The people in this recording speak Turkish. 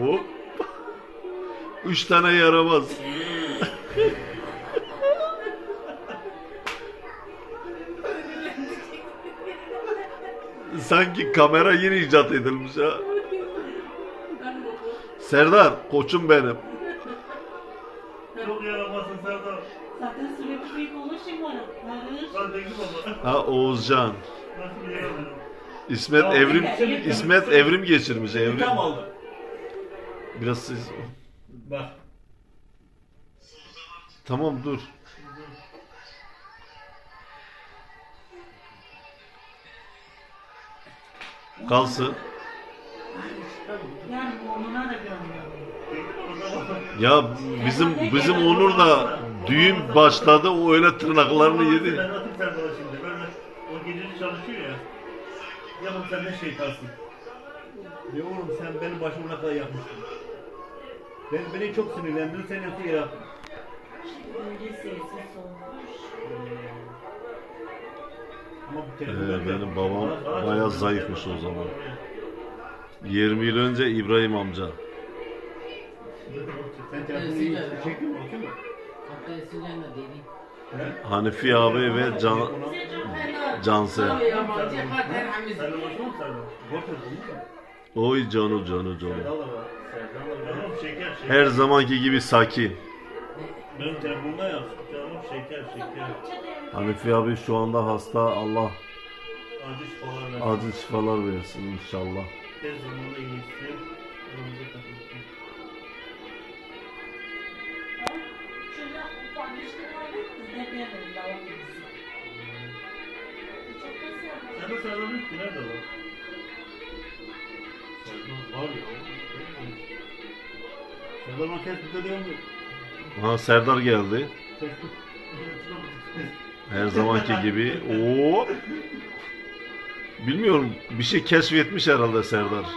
Hop. Üç tane yaramaz. Sanki kamera yeni icat edilmiş ha. Serdar, koçum benim. Çok yaramazsın Serdar. Zaten sürekli konuşayım baba. Ha Oğuzcan. Nasıl bir yaramaz? İsmet Tamam, evrim şimdi- İsmet evrim geçirmiş evrim. Aldı. Biraz siz Bak. Tamam dur. Kalsın. Yani onuna da. Ya bizim bizim Onur da düğün başladı o öyle tırnaklarını Ben yedi. atayım Serdar'a şimdi. Böyle o gececi çalışıyor ya. Yapın sen ne şeytansın. Ya oğlum sen benim başıma ne kadar yapmışsın. Ben, beni çok sinirlendirdin sen sessiz olmuş. Ama bu Ee, benim babam bayağı zayıfmış o zaman. 20 yıl önce İbrahim amca. Sen telefonu iyi çekiyor? Hatta. He? Hanifi abi ve Can Bize mi? Oy Canu Canu Canu. Şeker şeker. Her zamanki gibi sakin. Benim telefonumda yaz. Canım şeker şeker. Hanifi abi şu anda hasta. Allah şifalar acil şifalar versin inşallah. Tez zamanda iyileşsin. Şey Sen de Serdar'ın üstü nerede var? Serdar var ya. Serdar bana Facebook'ta diyor mu? Ha Serdar geldi. Her zamanki gibi. Oo. Bilmiyorum bir şey keşfetmiş herhalde Serdar.